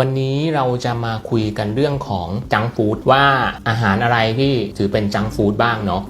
วันนี้เราจะมาคุยกันเรื่องของจังฟู้ดว่าอาหารอะไรที่ถือเป็นจังฟู้ดบ้างเนาะ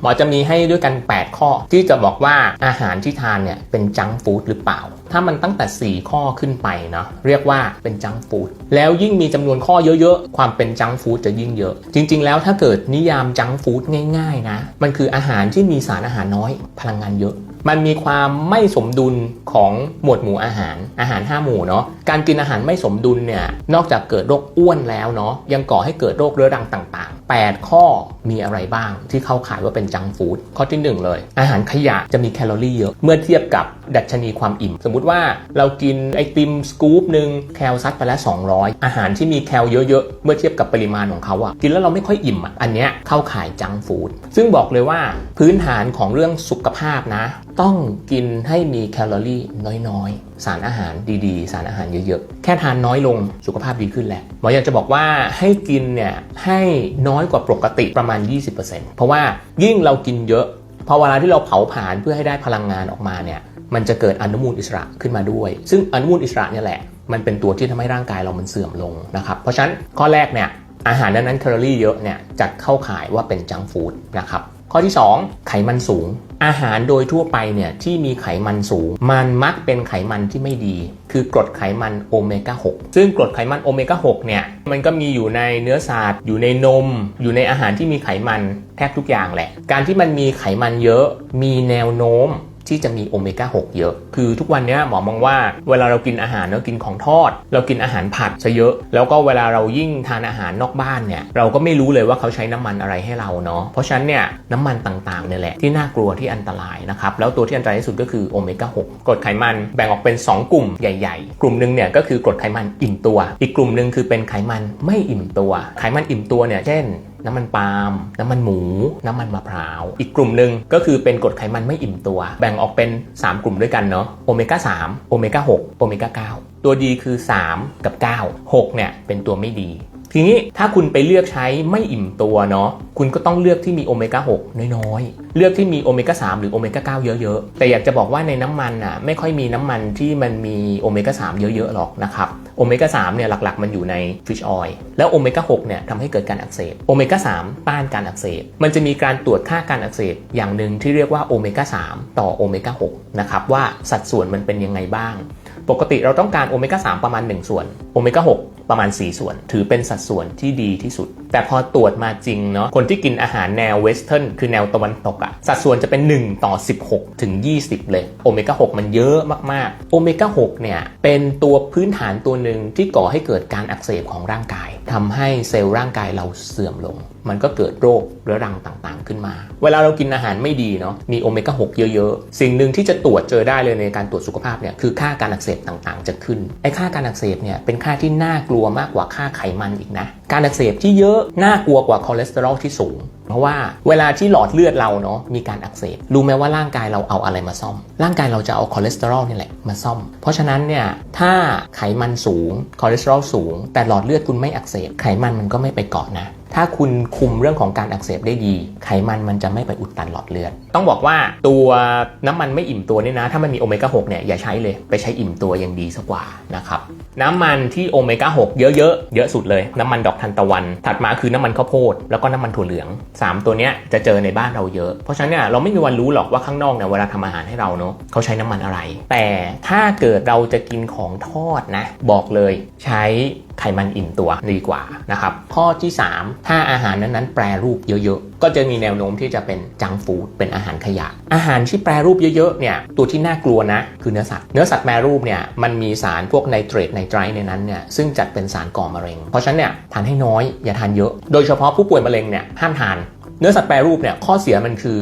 หมอจะมีให้ด้วยกัน 8 ข้อ ที่จะบอกว่าอาหารที่ทานเนี่ยเป็นจังฟู้ดหรือเปล่า ถ้ามันตั้งแต่ 4 ข้อขึ้นไปเนาะเรียกว่าเป็นจังฟู้ดแล้วยิ่งมีจำนวนข้อเยอะๆ ความเป็นจังฟู้ดจะยิ่งเยอะ จริง ๆ แล้วถ้าเกิดนิยามจังฟู้ดง่าย ๆ นะ มันคืออาหารที่มีสารอาหารน้อย พลังงานเยอะ มันมีความไม่สมดุลของหมวดหมู่อาหาร อาหาร 5 หมู่เนาะการกินอาหารไม่สมดุลเนี่ยนอกจากเกิดโรคอ้วนแล้วเนาะยังก่อให้เกิดโรคเรื้อรังต่างๆ 8 ข้อมีอะไรบ้างที่เข้าข่ายว่าเป็นจังฟู้ดข้อที่ 1 เลย อาหารขยะจะมีแคลอรี่เยอะเมื่อเทียบกับดัชนีความอิ่ม สมมุติว่าเรากินไอติมสกู๊ปหนึ่งแคลซัดไปแล้ว 200 อาหารที่มีแคลเยอะๆ เมื่อเทียบกับปริมาณของเขาอะกินแล้วเราไม่ค่อยอิ่มอะอันเนี้ยเข้าข่ายจังฟู้ดซึ่งบอกเลยว่าพื้นฐานของเรื่องสุขภาพนะ ต้องกินให้มีแคลอรี่น้อยๆ สารอาหารดีๆ สารอาหารเยอะๆ แค่ทานน้อยลงสุขภาพดีขึ้นแหละหมออยากจะบอกว่าให้กินเนี่ยให้น้อยกว่าปกติประมาณ 20%เพราะว่ายิ่งเรากินเยอะพอเวลาที่เราเผาผลาญเพื่อให้ได้พลังงานออกมาเนี่ย มันจะเกิดอนุมูลอิสระขึ้นมาด้วย ซึ่งอนุมูลอิสระเนี่ยแหละ มันเป็นตัวที่ทำให้ร่างกายเรามันเสื่อมลงนะครับ เพราะฉะนั้นข้อแรกเนี่ยอาหารนั้นๆแคลอรี่เยอะเนี่ยจัดเข้าข่ายว่าเป็นจังฟู้ดนะครับข้อที่ 2 ไขมันสูง อาหารโดยทั่วไปเนี่ยที่มีไขมันสูง มันมักเป็นไขมันที่ไม่ดี คือกรดไขมันโอเมก้า 6 ซึ่งกรดไขมันโอเมก้า 6 เนี่ย มันก็มีอยู่ในเนื้อสัตว์อยู่ในนม อยู่ในอาหารที่มีไขมันแทบทุกอย่างแหละ การที่มันมีไขมันเยอะมีแนวโน้ม ที่จะมีโอเมก้า 6 เยอะ คือทุกวันนี้หมอมองว่าเวลาเรากินอาหารเรากินของทอด เรากินอาหารผัดซะเยอะ แล้วก็เวลาเรายิ่งทานอาหารนอกบ้านเนี่ยเราก็ไม่รู้เลยว่าเขาใช้น้ำมันอะไรให้เราเนาะ เพราะฉะนั้นเนี่ยน้ำมันต่างๆเนี่ยแหละที่น่ากลัวที่อันตรายนะครับ แล้วตัวที่อันตรายที่สุดก็คือโอเมก้า 6กรดไขมันแบ่งออกเป็น 2 กลุ่มใหญ่ๆ กลุ่มหนึ่งเนี่ยก็คือกรดไขมันอิ่มตัว อีกกลุ่มหนึ่งคือเป็นไขมันไม่อิ่มตัว ไขมันอิ่มตัวเนี่ยเช่น น้ำมันปาล์มน้ำมันหมู น้ำมันมะพร้าว อีกกลุ่มหนึ่งก็คือเป็นกรดไขมันไม่อิ่มตัว แบ่งออกเป็น 3 กลุ่มด้วยกันเนาะโอเมก้า3โอเมก้า6โอเมก้า9ตัวดีคือ 3 กับ 9 6เนี่ยเป็นตัวไม่ดี ทีนี้ถ้าคุณไปเลือกใช้ไม่อิ่มตัวเนาะคุณก็ต้องเลือกที่มีโอเมก้า6น้อยๆ เลือกที่มีโอเมก้า3หรือโอเมก้า9เยอะๆ แต่อยากจะบอกว่าในน้ำมันอะไม่ค่อยมีน้ำมันที่มันมีโอเมก้า3เยอะๆหรอกนะครับโอเมก้า3เนี่ยหลักๆ มันอยู่ในฟิชออยล์แล้วโอเมก้า6เนี่ยทำให้เกิดการอักเสบโอเมก้า3ต้านการอักเสบมันจะมีการตรวจค่าการอักเสบอย่างหนึ่งที่เรียกว่าโอเมก้า3ต่อโอเมก้า6นะครับว่าสัดส่วนมันเป็นยังไงบ้าง ปกติเราต้องการโอเมก้า3ประมาณ 1 ส่วนโอเมก้า6 ประมาณ 4 ส่วน ถือเป็นสัดส่วนที่ดีที่สุด แต่พอตรวจมาจริงเนาะคนที่กินอาหารแนวเวสเทิร์นคือแนวตะวันตกอะสัดส่วนจะเป็น 1 ต่อ 16 ถึง 20 เลยโอเมก้า 6 มันเยอะมากๆโอเมก้า 6 เนี่ย เป็นตัวพื้นฐานตัวหนึ่งที่ก่อให้เกิดการอักเสบของร่างกายทำให้เซลล์ร่างกายเราเสื่อมลง มันก็เกิดโรคเรื้อรังต่างๆ ขึ้นมา เวลาเรากินอาหารไม่ดีเนาะมีโอเมก้า 6 เยอะๆ สิ่งหนึ่งที่จะตรวจเจอได้เลยในการตรวจสุขภาพเนี่ยคือค่าการอักเสบต่างๆ จะขึ้นไอ้ค่าการอักเสบเนี่ยเป็นค่าที่น่ากลัวมากกว่าค่าไขมันอีกนะการอักเสบที่เยอะน่ากลัวกว่าคอเลสเตอรอลที่สูง เพราะว่าเวลาที่หลอดเลือดเราเนาะมีการอักเสบรู้ไหมว่าร่างกายเราเอาอะไรมาซ่อม ร่างกายเราจะเอาคอเลสเตอรอลนี่แหละมาซ่อม เพราะฉะนั้นเนี่ยถ้าไขมันสูงคอเลสเตอรอลสูง แต่หลอดเลือดคุณไม่อักเสบไขมันมันก็ไม่ไปเกาะนะ ถ้าคุณคุมเรื่องของการอักเสบได้ดี ไขมันมันจะไม่ไปอุดตันหลอดเลือด ต้องบอกว่าตัวน้ำมันไม่อิ่มตัวเนี่ยนะ ถ้ามันมีโอเมก้า6เนี่ยอย่าใช้เลย ไปใช้อิ่มตัวยังดีสักกว่านะครับ น้ำมันที่โอเมก้า6เยอะๆ เยอะสุดเลย น้ำมันดอกทานตะวัน ถัดมาคือน้ำมันข้าวโพด แล้วก็น้ำมันถั่วเหลือง 3 ตัวเนี้ยจะเจอในบ้านเราเยอะ เพราะฉะนั้นเนี่ยเราไม่มีวันรู้หรอกว่าข้างนอกเนี่ยเวลาทำอาหารให้เราเนาะเขาใช้น้ำมันอะไร แต่ถ้าเกิดเราจะกินของทอดนะ บอกเลยใช้ ไขมันอิ่มตัวดีกว่านะครับ ข้อที่ 3 ถ้าอาหารนั้นๆแปรรูปเยอะๆ ก็จะมีแนวโน้มที่จะเป็นจังฟูดเป็นอาหารขยะ อาหารที่แปรรูปเยอะๆเนี่ยตัวที่น่ากลัวนะ คือเนื้อสัตว์เนื้อสัตว์แปรรูปเนี่ยมันมีสารพวกไนเตรตไนไตรในนั้นเนี่ยซึ่งจัดเป็นสารก่อมะเร็ง เพราะฉะนั้นเนี่ยทานให้น้อยอย่าทานเยอะ โดยเฉพาะผู้ป่วยมะเร็งเนี่ยห้ามทาน เนื้อสัตว์แปรรูปเนี่ยข้อเสียมันคือ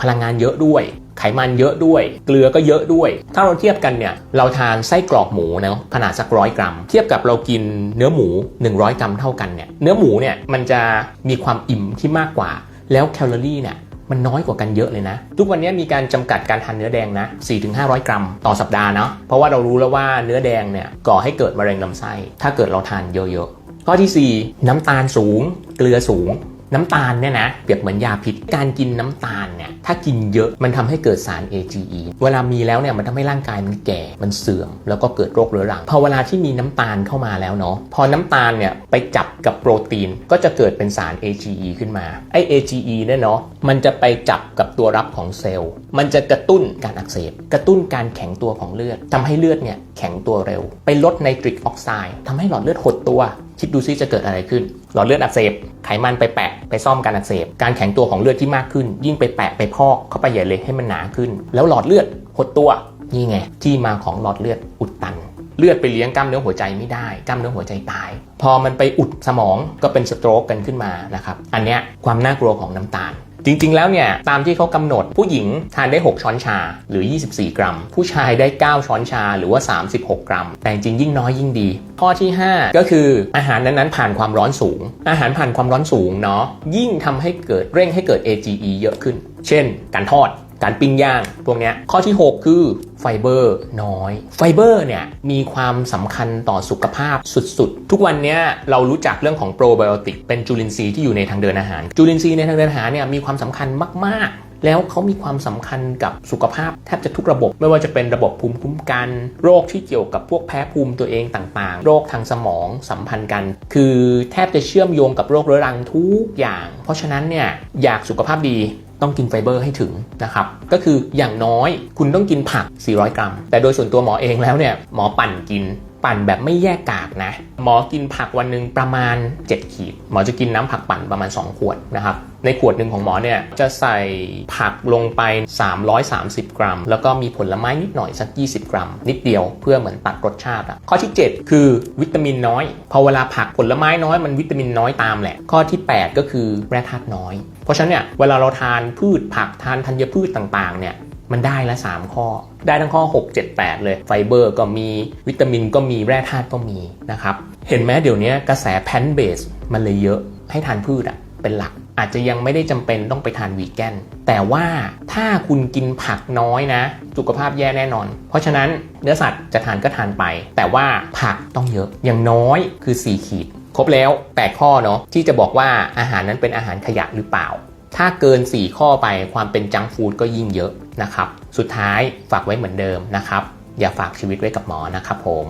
พลังงานเยอะด้วย ไขมันเยอะด้วย เกลือก็เยอะด้วย ถ้าเราเทียบกันเนี่ยเราทานไส้กรอกหมูนะขนาดสักร้อยกรัม เทียบกับเรากินเนื้อหมู 100 กรัมเท่ากันเนี่ยเนื้อหมูเนี่ยมันจะมีความอิ่มที่มากกว่า แล้วแคลอรี่เนี่ยมันน้อยกว่ากันเยอะเลยนะ ทุกวันนี้มีการจำกัดการทานเนื้อแดงนะ 4-500 กรัมต่อสัปดาห์เนาะเพราะว่าเรารู้แล้วว่าเนื้อแดงเนี่ยก่อให้เกิดมะเร็งลำไส้ ถ้าเกิดเราทานเยอะๆข้อที่ 4 น้ำตาลสูง เกลือสูง น้ำตาลเนี่ยนะเปรียบเหมือนยาพิษ การกินน้ำตาลเนี่ยถ้ากินเยอะมันทำให้เกิดสาร AGE เวลามีแล้วเนี่ยมันทำให้ร่างกายมันแก่มันเสื่อม แล้วก็เกิดโรคเรื้อรังพอเวลาที่มีน้ำตาลเข้ามาแล้วเนาะพอน้ำตาลเนี่ยไปจับกับโปรตีนก็จะเกิดเป็นสาร AGE ขึ้นมาไอ AGE เนี่ยเนาะมันจะไปจับกับตัวรับของเซลล์ มันจะกระตุ้นการอักเสบ กระตุ้นการแข็งตัวของเลือดทำให้เลือดเนี่ยแข็งตัวเร็ว ไปลดไนตริกออกไซด์ทำให้หลอดเลือดหดตัว คิดดูซิจะเกิดอะไรขึ้น หลอดเลือดอักเสบ ไขมันไปแปะไปซ่อมการอักเสบ การแข็งตัวของเลือดที่มากขึ้น ยิ่งไปแปะไปพอกเข้าไปใหญ่เลยให้มันหนาขึ้น แล้วหลอดเลือดหดตัวนี่ไงที่มาของหลอดเลือดอุดตัน เลือดไปเลี้ยงกล้ามเนื้อหัวใจไม่ได้กล้ามเนื้อหัวใจตาย พอมันไปอุดสมองก็เป็นสโตรกกันขึ้นมานะครับอันเนี้ยความน่ากลัวของน้ำตาล จริง ๆ แล้วเนี่ยตามที่เขากำหนดผู้หญิงทานได้ 6 ช้อนชาหรือ 24 กรัม ผู้ชายได้ 9 ช้อนชาหรือว่า 36 กรัม แต่จริงยิ่งน้อยยิ่งดี ข้อที่ 5 ก็คืออาหารนั้นๆผ่านความร้อนสูง อาหารผ่านความร้อนสูงเนาะยิ่งทำให้เกิดเร่งให้เกิด AGE เยอะขึ้น เช่น การทอด การปิ้งย่างพวกนี้ข้อที่ 6 คือไฟเบอร์น้อย ไฟเบอร์เนี่ยมีความสำคัญต่อสุขภาพสุดๆ ทุกวันเนี้ยเรารู้จักเรื่องของโปรไบโอติกเป็นจุลินทรีย์ที่อยู่ในทางเดินอาหาร จุลินทรีย์ในทางเดินอาหารเนี่ยมีความสำคัญมากๆ แล้วเขามีความสำคัญกับสุขภาพแทบจะทุกระบบ ไม่ว่าจะเป็นระบบภูมิคุ้มกัน โรคที่เกี่ยวกับพวกแพ้ภูมิตัวเองต่างๆ โรคทางสมองสัมพันธ์กัน คือแทบจะเชื่อมโยงกับโรคเรื้อรังทุกอย่าง เพราะฉะนั้นเนี่ยอยากสุขภาพดี ต้องกินไฟเบอร์ให้ถึงนะครับก็คืออย่างน้อยคุณต้องกินผัก 400 กรัม แต่โดยส่วนตัวหมอเองแล้วเนี่ยหมอปั่นกิน ปั่นแบบไม่แยกกากนะ หมอกินผักวันหนึ่งประมาณ 7 ขีด หมอจะกินน้ำผักปั่นประมาณ 2 ขวดนะครับในขวดหนึ่งของหมอเนี่ยจะใส่ผักลงไป 330 กรัม แล้วก็มีผลไม้นิดหน่อยสัก 20 กรัม นิดเดียวเพื่อเหมือนตัดรสชาติอะข้อที่ 7 คือวิตามินน้อย พอเวลาผักผลไม้น้อยมันวิตามินน้อยตามแหละ ข้อที่ 8 ก็คือแร่ธาตุน้อย เพราะฉะนั้นเนี่ยเวลาเราทานพืชผักทานธัญพืชต่างๆเนี่ยมันได้ละ 3 ข้อ ได้ทั้งข้อ 6 7 8 เลย ไฟเบอร์ก็มีวิตามินก็มีแร่ธาตุก็มีนะครับ เห็นไหมเดี๋ยวนี้กระแสแพนเบสมันเลยเยอะให้ทานพืชอะเป็นหลัก อาจจะยังไม่ได้จำเป็นต้องไปทานวีแกน แต่ว่าถ้าคุณกินผักน้อยนะ สุขภาพแย่แน่นอน เพราะฉะนั้นเนื้อสัตว์จะทานก็ทานไป แต่ว่าผักต้องเยอะอย่างน้อยคือ 4 ขีด ครบแล้ว 8 ข้อเนาะที่จะบอกว่าอาหารนั้นเป็นอาหารขยะหรือเปล่า ถ้าเกิน 4 ข้อไปความเป็นจังฟู้ดก็ยิ่งเยอะนะครับ สุดท้ายฝากไว้เหมือนเดิมนะครับ อย่าฝากชีวิตไว้กับหมอนะครับผม